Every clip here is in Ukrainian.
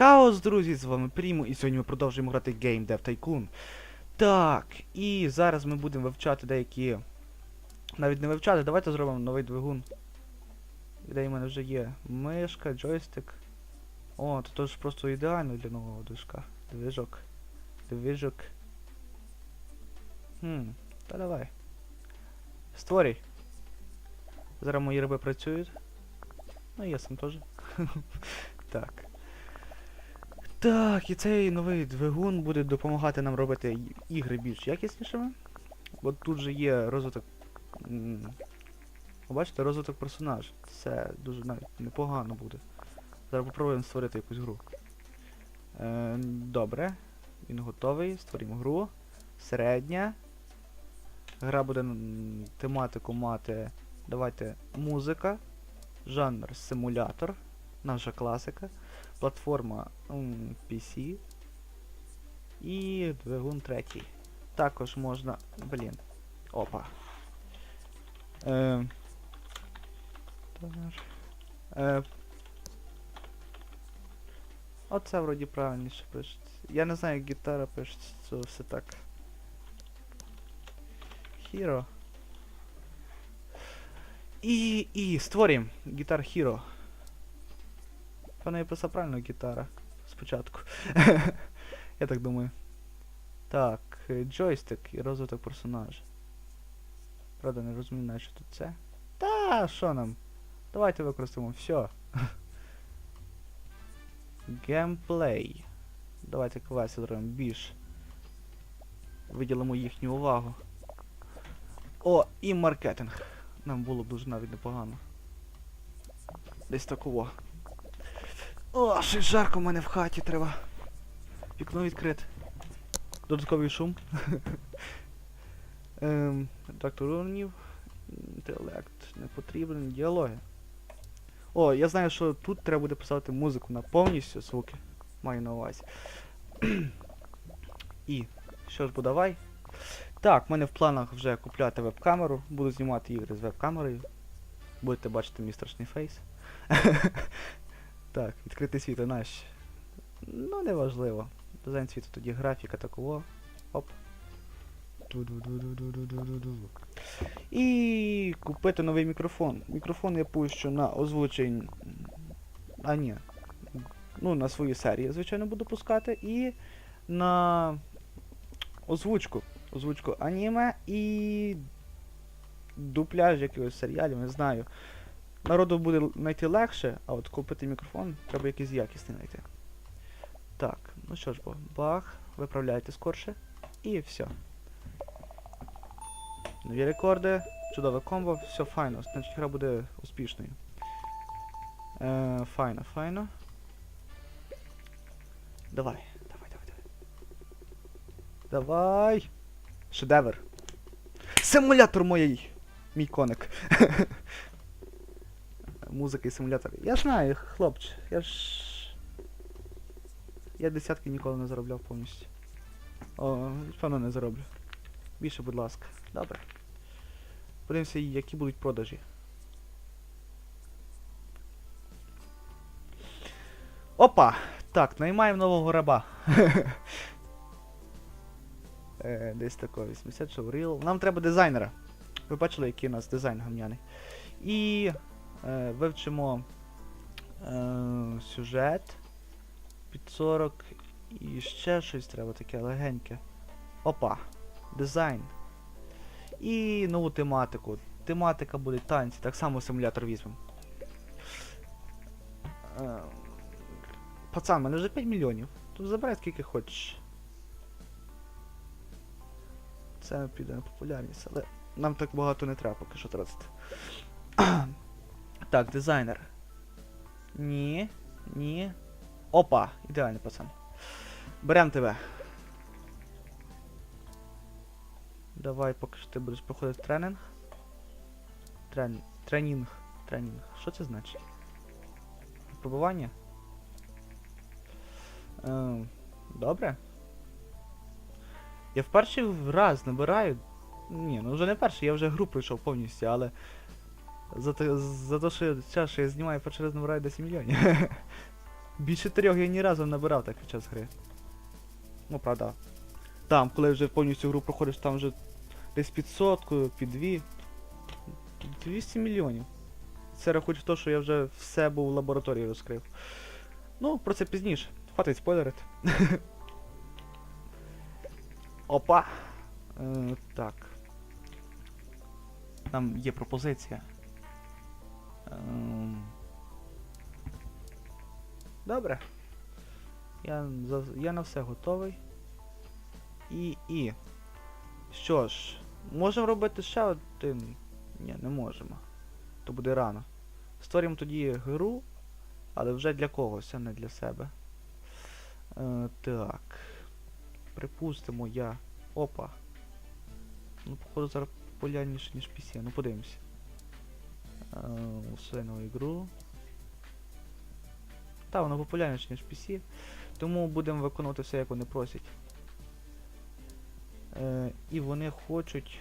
Хаос, друзі, з вами Прімо, і сьогодні ми продовжуємо грати Game Dev Tycoon. Так, і зараз ми будемо вивчати деякі. Навіть не вивчати, давайте зробимо новий двигун. Де в мене вже є мишка, джойстик. О, то ж просто ідеально для нового движка. Движок. Движок. Хм, та давай. Створюй. Зараз мої риби працюють. Ну, я сам теж. так. Так, і цей новий двигун буде допомагати нам робити ігри більш якіснішими. Бо тут же є розвиток. Бачите, розвиток персонажа. Це дуже навіть непогано буде. Зараз попробуємо створити якусь гру. Е, добре. Він готовий. Створимо гру. Середня. Гра буде тематику мати. Давайте музика. Жанр симулятор. Наша класика. Платформа PC. І двигун третій. Також можна. Блін. Опа. Е. Е, Оце вроді правильніше пишеться. Я не знаю, як гітара пишеться, це все так. Hero. І, і створюємо Guitar Hero. Певно, я писав правильно гітара. Спочатку. я так думаю. Так, е, джойстик і розвиток персонажа. Правда, не розумію, що тут це. Та, що нам? Давайте використаємо все. Геймплей. Давайте квеси зробимо більш. Виділимо їхню увагу. О, і маркетинг. Нам було б дуже навіть непогано. Десь такого. О, ще жарко в мене в хаті треба. Вікно відкрите. Додатковий шум. ем, Редактор уровнів. Інтелект не потрібен. Діалоги. О, я знаю, що тут треба буде писати музику на повністю звуки. Маю на увазі. І, що ж бо давай. Так, в мене в планах вже купляти веб-камеру. Буду знімати ігри з веб-камерою. Будете бачити мій страшний фейс. так, відкритий світ, наш. Ну, неважливо. Дизайн світу тоді графіка такого. Оп. І купити новий мікрофон. Мікрофон я пущу на озвучень. А ні. Ну, на свої серії, звичайно, буду пускати. І на озвучку. Озвучку аніме і дупляж якогось серіалів, не знаю. Народу буде знайти легше, а от купити мікрофон треба якийсь якісний знайти. Так, ну що ж бо, бах, виправляйте скорше. І все. Нові рекорди, чудове комбо, все файно, значить гра буде успішною. Е, файно, файно. Давай, давай, давай, давай. Давай. Шедевр. Симулятор моєї. Мій коник. Музика і симулятор. Я знаю, хлопче, я ж. Я десятки ніколи не заробляв повністю. О, певно не зароблю. Більше, будь ласка. Добре. Подивимося, які будуть продажі. Опа! Так, наймаємо нового раба. Е, Десь такого 80 шоуріл. Нам треба дизайнера. Ви бачили, який у нас дизайн гамняний. І вивчимо е, сюжет під 40 і ще щось треба таке легеньке. Опа. Дизайн. І нову тематику. Тематика буде танці, так само симулятор візьмемо. Е, Пацан, мене вже 5 мільйонів. Тут забирай скільки хочеш. Це піде на популярність, але нам так багато не треба поки що тратити. Так, дизайнер. Ні. Ні. Опа! Ідеальний пацан. Берем тебе. Давай, поки що ти будеш проходити тренінг. Трен... Тренінг. Тренінг. Що це значить? Пробування? Ем, добре. Я в перший раз набираю. Ні, ну вже не перший, я вже гру пройшов повністю, але. За те, за те що час, що я знімаю перший раз набираю 10 мільйонів. Більше трьох я ні разу не набирав так під час гри. Ну, правда. Там, коли вже повністю гру проходиш, там вже десь під сотку, під дві. 200 мільйонів. Це рахуючи те, що я вже все був в лабораторії розкрив. Ну, про це пізніше. Хватить спойлерити. Опа! Е, так. Там є пропозиція. Ем... Добре. Я, я на все готовий. І. і. Що ж, можемо робити ще один. Ні, не можемо. То буде рано. Створюємо тоді гру, але вже для когось, а не для себе. Е, так. Припустимо, я. Опа. Ну, походу, зараз популярніше, ніж PC. Ну подивимося. Е, Усинову ігру. Та, воно популярніше, ніж PC. Тому будемо виконувати все, як вони просять. Е, і вони хочуть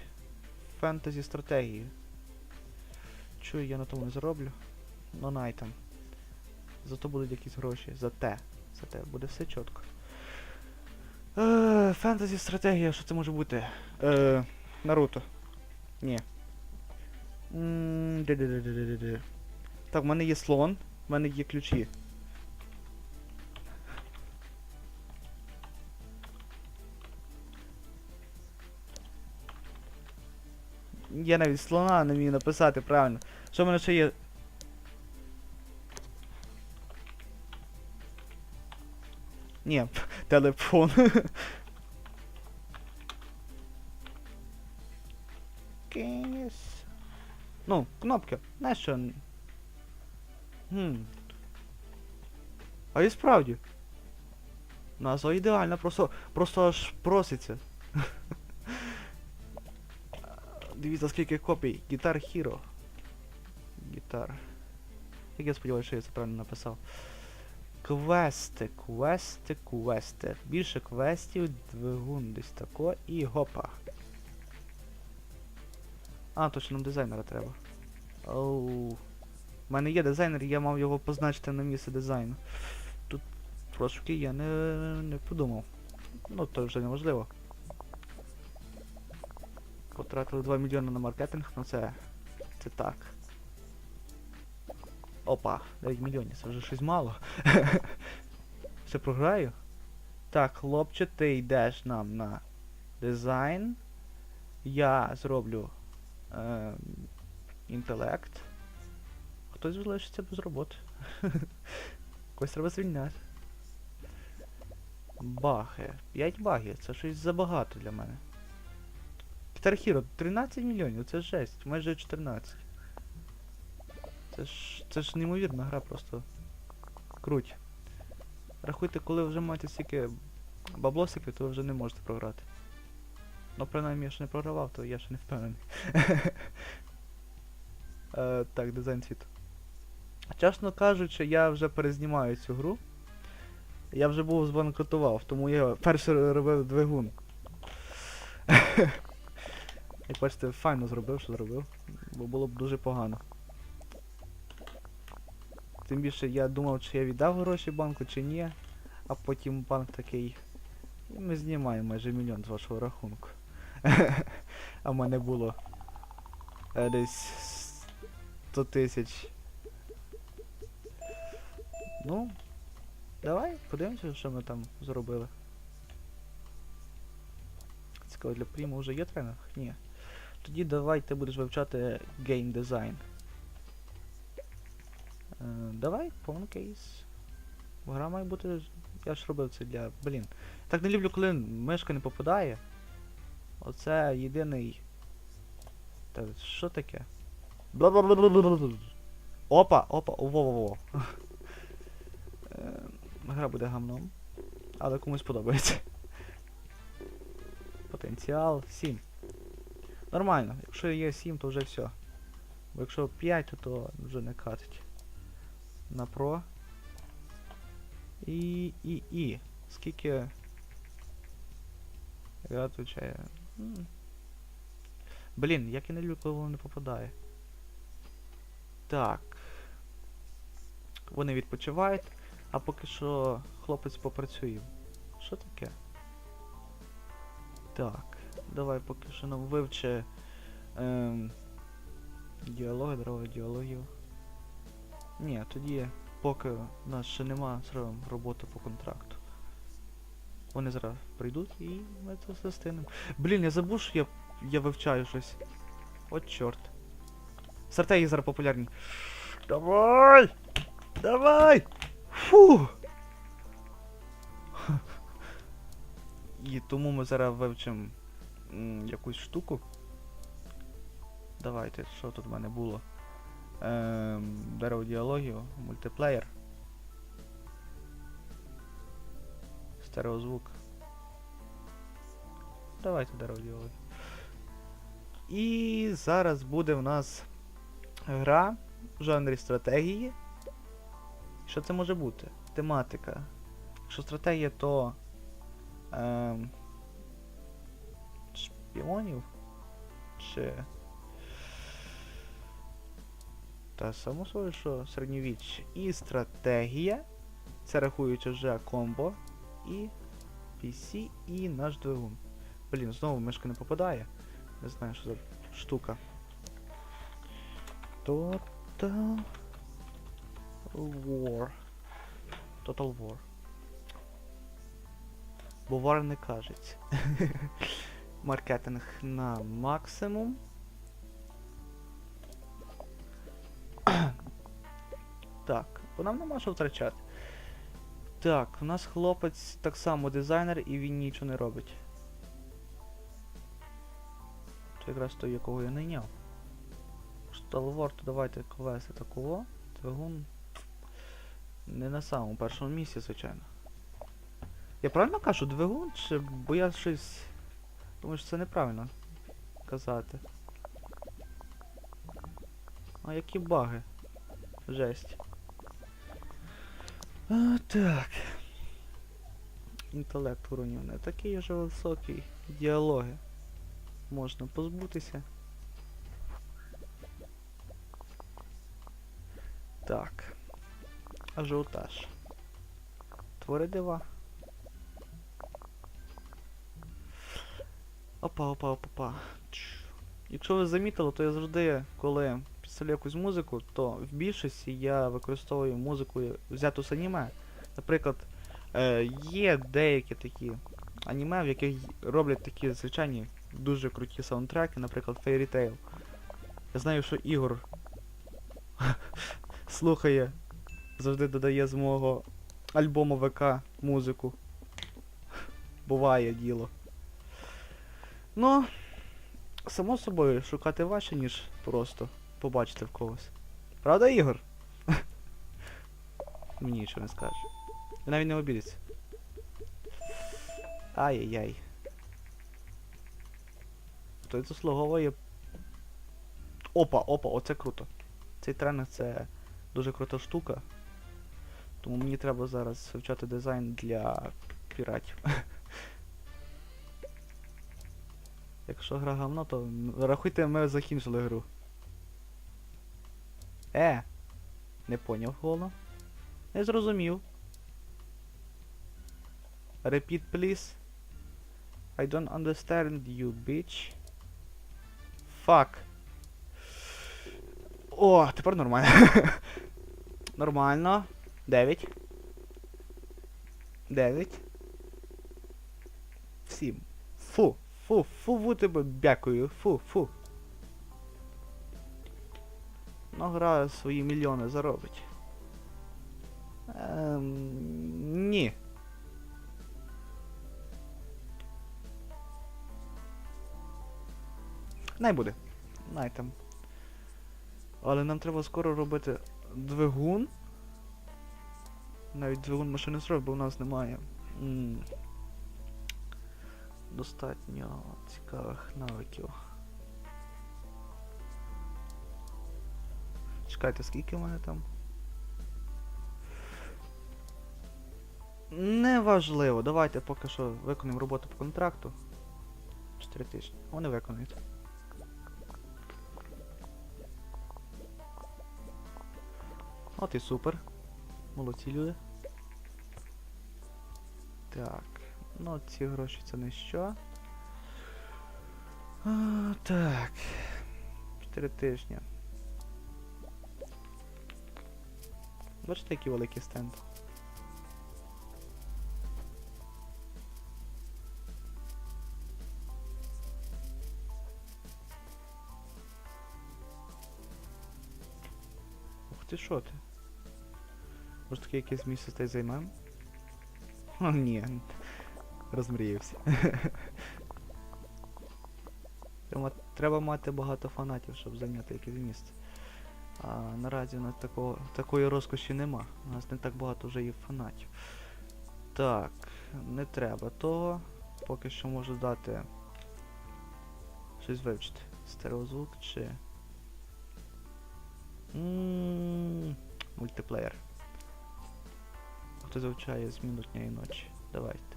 фентезі стратегії. Чую, я на тому не зароблю. Но найтем. Зато будуть якісь гроші. За те. За те. Буде все чітко. Е, фентезі стратегія, що це може бути? Е, Наруто. Ні. М, де-де-де-де-де-де. Так, в мене є слон, в мене є ключі. Я навіть слона не вмію написати правильно. Що в мене ще є? Ні, телефон. Кейс. Ну, кнопки. Знаєш що? Хм. А і справді. Назва ідеальна, просто, просто аж проситься. Дивіться, скільки копій. Гітар Hero. Гітар. Як я сподіваюся, що я це правильно написав. Квести, квести, квести. Більше квестів, двигун десь тако і гопа. А, точно нам дизайнера треба. Оу. У мене є дизайнер, я мав його позначити на місце дизайну. Тут трошки я не, не подумав. Ну, то вже неважливо. Потратили 2 мільйони на маркетинг, ну це. Це так. Опа, 9 мільйонів, це вже щось мало. Ще програю? Так, хлопче, ти йдеш нам на дизайн. Я зроблю е, інтелект. Хтось залишиться без роботи. Когось треба звільняти. Баги. 5 багів, це щось забагато для мене. Guitar Hero 13 мільйонів, це жесть, майже 14. Це ж. це ж неймовірна гра просто. Круть. Рахуйте, коли вже маєте стільки баблосиків, то ви вже не можете програти. Ну, принаймні я ще не програвав, то я ще не впевнений. Е, так, дизайн світу. Чесно кажучи, я вже перезнімаю цю гру. Я вже був збанкрутував, тому я перший робив двигун. Як бачите, файно зробив, що зробив. Бо було б дуже погано. Тим більше я думав, чи я віддав гроші банку, чи ні. А потім банк такий. «І Ми знімаємо майже мільйон з вашого рахунку. а в мене було е, десь 100 тисяч. Ну, давай, подивимося, що ми там зробили. Цікаво, для Пріма вже є тренер? Ні. Тоді давай ти будеш вивчати гейм дизайн. Е, давай, повний кейс. Гра має бути. Я ж робив це для. Блін. Так не люблю, коли мишка не попадає. Оце єдиний. Та що таке? Бла-бла-бла-бла-бла-бла. Опа, опа, во-во-во. Е, Гра буде гамном. Але комусь подобається. Потенціал 7. Нормально. Якщо є 7, то вже все. Бо якщо 5, то, вже не катить. На Pro. І. і. і. Скільки. Я отвечаю. Блін, як я не люблю, коли воно не попадає. Так. Вони відпочивають. А поки що хлопець попрацює. Що таке? Так, давай поки що нам вивчи ем, діалоги, дорога діалогів. Ні, тоді, поки в нас ще нема, зробимо роботу по контракту. Вони зараз прийдуть і ми це все стинемо. Блін, я забув, що я, я вивчаю щось. От чорт. Стратегії зараз популярні. Давай! Давай! Фу! І тому ми зараз вивчимо якусь штуку. Давайте, що тут в мене було? Ем, дерево діалогів, мультиплеєр. Стереозвук. Давайте дерево. І зараз буде в нас гра в жанрі стратегії. Що це може бути? Тематика. Якщо стратегія, то. Ем, шпіонів? Чи. Та само собою, що середньовіччя. І стратегія. Це рахуючи вже комбо. І PC, і наш двигун. Блін, знову мишка не попадає. Не знаю, що за штука. Total War. Total War. Бо War не кажеться. Маркетинг на максимум. так, бо нам нема що втрачати. Так, у нас хлопець так само дизайнер і він нічого не робить. Це якраз той, якого я найняв. Сталворд, давайте квести такого. Двигун. Не на самому першому місці, звичайно. Я правильно кажу двигун, чи бо я щось. Думаю, що це неправильно казати. А які баги? Жесть. А, так. Інтелект уровнів не такий вже високий. Діалоги. Можна позбутися. Так. Ажіотаж. Твори дива. Опа, опа, опа, опа. Якщо ви замітили, то я завжди, коли підставляю якусь музику, то в більшості я використовую музику взяту з аніме. Наприклад, е, є деякі такі аніме, в яких роблять такі звичайні дуже круті саундтреки, наприклад, Fairy Tail. Я знаю, що Ігор слухає, завжди додає з мого альбому ВК музику. Буває діло. Ну, само собою, шукати важче, ніж просто побачити в когось. Правда, Ігор? Мені нічого не скаже. Він навіть не обідеться. Ай-яй-яй. Той заслуговує. Опа, опа, оце круто. Цей тренер це дуже крута штука. Тому мені треба зараз вивчати дизайн для піратів. Якщо гра говно, то рахуйте, ми закінчили гру. Е! Не поняв голо. Не зрозумів. Repeat, please. I don't understand you, bitch. Fuck. О, тепер нормально. нормально. 9. 9. 7. Фу, фу, фу, фу тебе бякую. Фу, фу. Ну, гра свої мільйони заробить. Ем, ні. Най буде. Най там. Але нам треба скоро робити двигун. Навіть двигун машини зробить, бо у нас немає. м, Достатньо цікавих навиків. Чекайте, скільки в мене там? Неважливо, давайте поки що виконуємо роботу по контракту. 4 тижні. Вони виконують. От і супер. Молодці люди. Так. Ну, ці гроші це не що. А, так. 4 тижні. Бачите, який великий стенд. Ух ти що ти? Може таке якесь місце та й займем? О, ні. Розмріявся. Треба мати багато фанатів, щоб зайняти якесь місце. А наразі у нас такого, такої розкоші нема. У нас не так багато вже є фанатів. Так, не треба того. Поки що можу дати щось вивчити. Стереозвук чи. М, Мультиплеєр. Хто вивчає зміну дня і ночі? Давайте.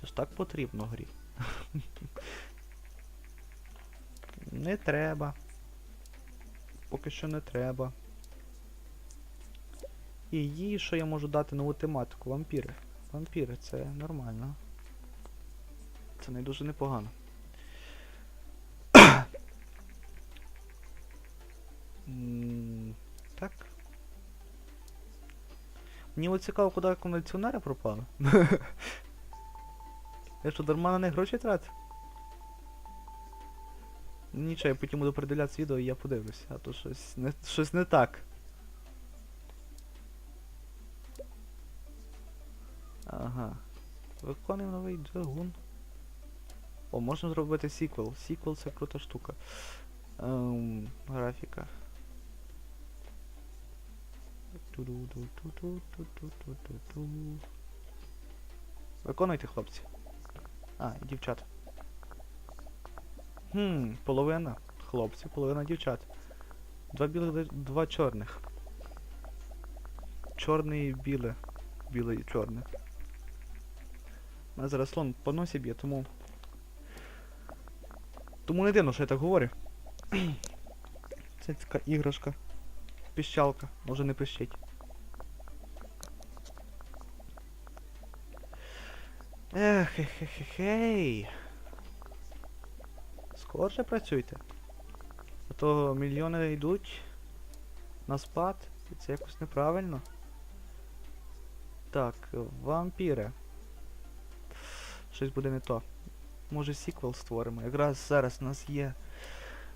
Це ж так потрібно грі. Не треба. Поки що не треба. І їй, що я можу дати нову тематику? Вампіри. Вампіри, це нормально. Це не дуже непогано. Так. Мені от цікаво, куди кондиціонери пропали. Я що, дарма на них гроші тратив? Нічого, я потім буду передивлятися відео і я подивлюся, а то щось не, щось не так. Ага. Виконуємо новий двигун. О, можна зробити сіквел. Сіквел це крута штука. Ем, графіка. Виконуйте, хлопці. А, дівчата. Хм, половина хлопців, половина дівчат. Два білих, два чорних. Чорний і біле. Біле і чорне. У мене зараз слон по носі б'є, тому. Тому не дивно, що я так говорю. Це така іграшка. Піщалка, може не пищить. Ех, хе-хе-хей. Скорше працюйте. А то мільйони йдуть на спад, і це якось неправильно. Так, вампіри. Щось буде не то. Може сіквел створимо. Якраз зараз у нас є.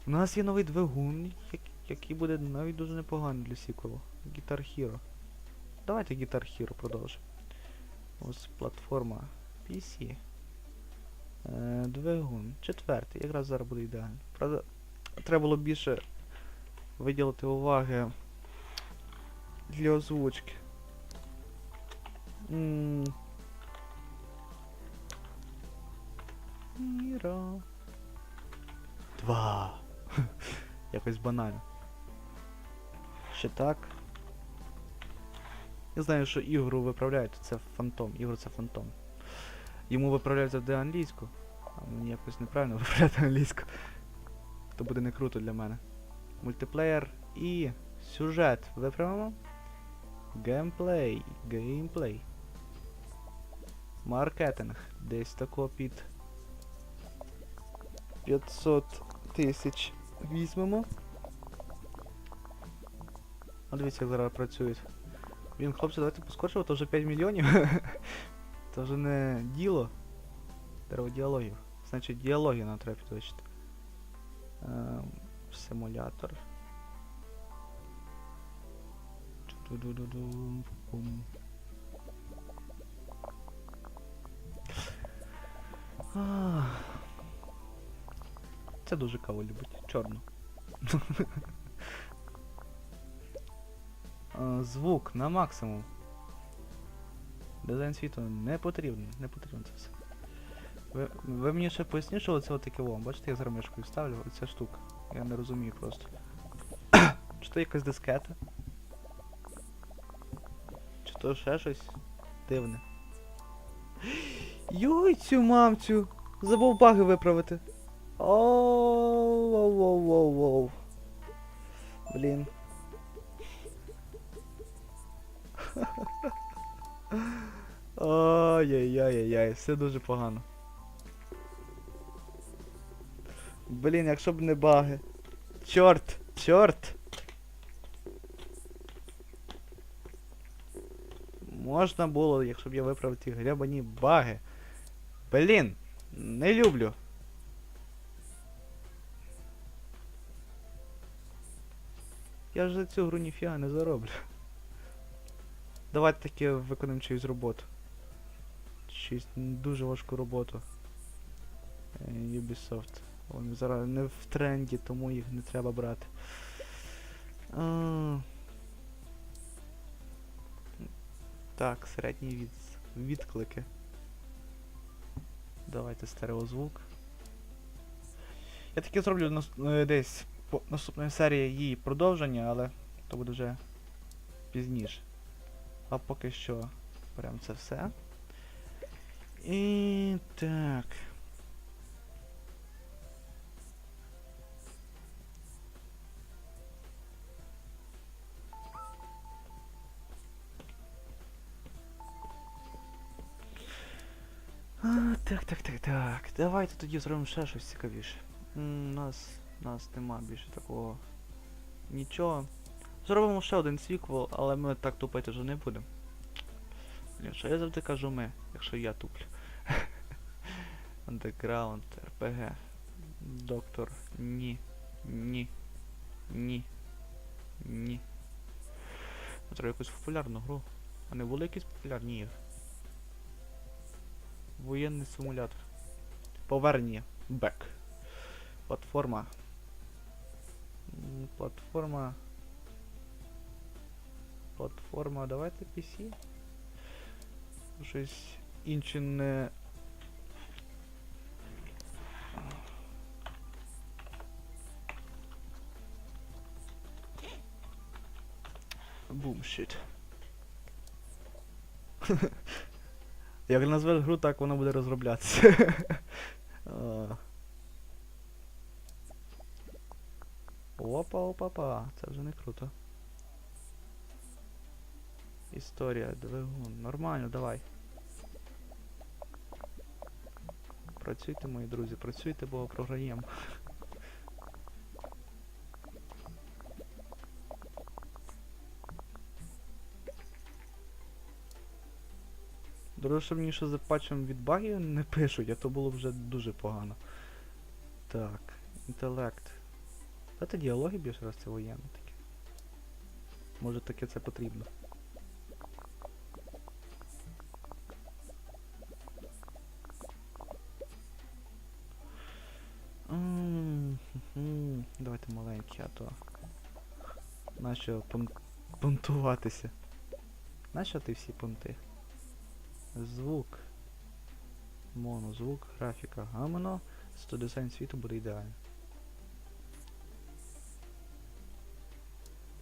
У нас є новий двигун, як- який буде навіть дуже непоганий для сіквелу. Guitar Hero. Давайте Guitar Hero продовжимо. Ось платформа PC. Е, двигун. Четвертий. Якраз зараз буде ідеально. Правда, треба було більше виділити уваги для озвучки. Міра. Два. Якось банально. Ще так. Я знаю, що ігру виправляють, це фантом. Ігор це фантом. Йому виправляють завжди англійську, а мені якось неправильно виправляти англійську. То буде не круто для мене. Мультиплеєр і сюжет виправимо. Геймплей. Геймплей. Маркетинг. Десь тако під 500 тисяч візьмемо. А дивіться, як зараз працюють. Він, хлопці, давайте поскорше, то вже 5 мільйонів. Це вже не діло. Треба діалогів. Значить, діалоги нам треба підвищити. Ем, симулятор. Це дуже каву любить. Чорну. Е, Звук на максимум. Дизайн світу не потрібно, не потрібно це все. Ви, ви мені ще поясніть, що оце отаке вам. Бачите, я з рамишкою ставлю, оця штука. Я не розумію просто. Чи то якась дискета? Чи то ще щось дивне? Йой, цю мамцю! Забув баги виправити. Оу, воу, воу, воу, воу. Блін. Ай-яй-яй-яй, все дуже погано. Блін, якщо б не баги. Чорт! Чорт! Можна було, якщо б я виправив ті гребані баги. Блін! Не люблю. Я ж за цю гру ніфіга не зароблю. Давайте таки виконаємо чиюсь роботу. Чиюсь дуже важку роботу. Е, Ubisoft. Вони зараз не в тренді, тому їх не треба брати. А... Так, середній від... відклики. Давайте стереозвук. Я таки зроблю нас... е, десь по наступної серії її продовження, але то буде вже пізніше. А поки що беремо це все. І так. А, так, так, так, так. Давайте тоді зробимо ще щось цікавіше. М, Нас, нас нема більше такого. Нічого. Зробимо ще один сіквел, але ми так тупити вже не будемо. Що я завжди кажу ми, якщо я туплю. Underground, RPG. Доктор. Ні. Ні. Ні. Ні. Треба якусь популярну гру. А не були якісь популярні ігри? Воєнний симулятор. Повернення. Бек. Платформа. Платформа. Платформа. Давайте PC. Щось інше не. Бумшит. Як назвеш гру, так вона буде розроблятися. А. Опа, опа, опа, це вже не круто. Історія, двигун. Нормально, давай. Працюйте, мої друзі, працюйте, бо програємо. Добре, що мені ще за патчем від багів не пишуть, а то було вже дуже погано. Так, інтелект. Дайте діалоги більше раз це воєнне таке. Може таке це потрібно. М, хм-хм, Давайте маленькі, а то. Нащо пон... понтуватися? Нащо ти всі понти? Звук. Монозвук, графіка гамно. 100 дизайн світу буде ідеально.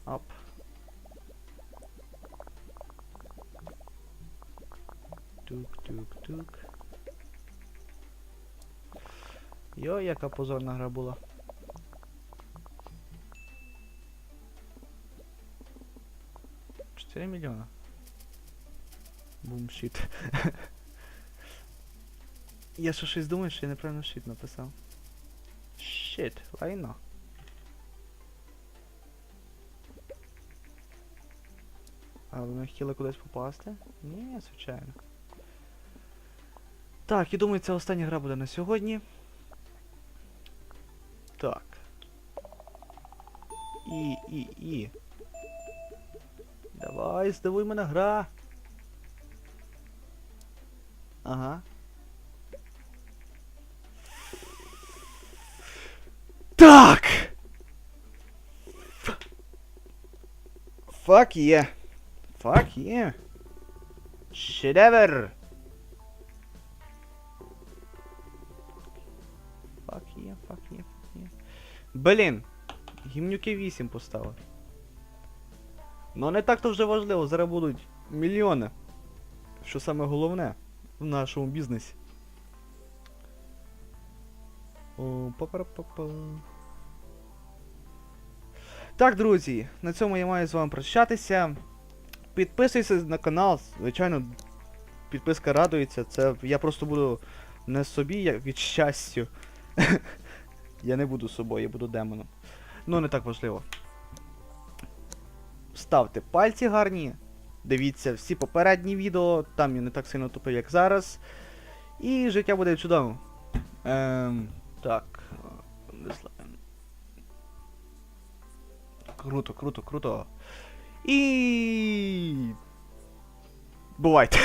Ап. Тук-тук-тук. Йо, яка позорна гра була. Чотири мільйона. Бумшіт. Я що щось думаю, що я неправильно щит написав. Щит, лайно. А ви хотіли кудись попасти? Ні, звичайно. Так, і думаю, це остання гра буде на сьогодні. Так. І, і, і. Давай, здивуй мене гра. Ага. Так! Fuck yeah. Fuck yeah. Шедевр! Fuck yeah, fuck yeah, fuck yeah. Блін! Гімнюки 8 поставив. Ну не так то вже важливо, зараз будуть мільйони. Що саме головне в нашому бізнесі. О. Так, друзі, на цьому я маю з вами прощатися. Підписуйтесь на канал, звичайно, підписка радується, це я просто буду не собі, як від щастя. я не буду собою, я буду демоном. Ну, не так важливо. Ставте пальці гарні. Дивіться всі попередні відео, там я не так сильно тупий, як зараз. І життя буде чудово. Ем, так. Круто, круто, круто. І. Бувайте.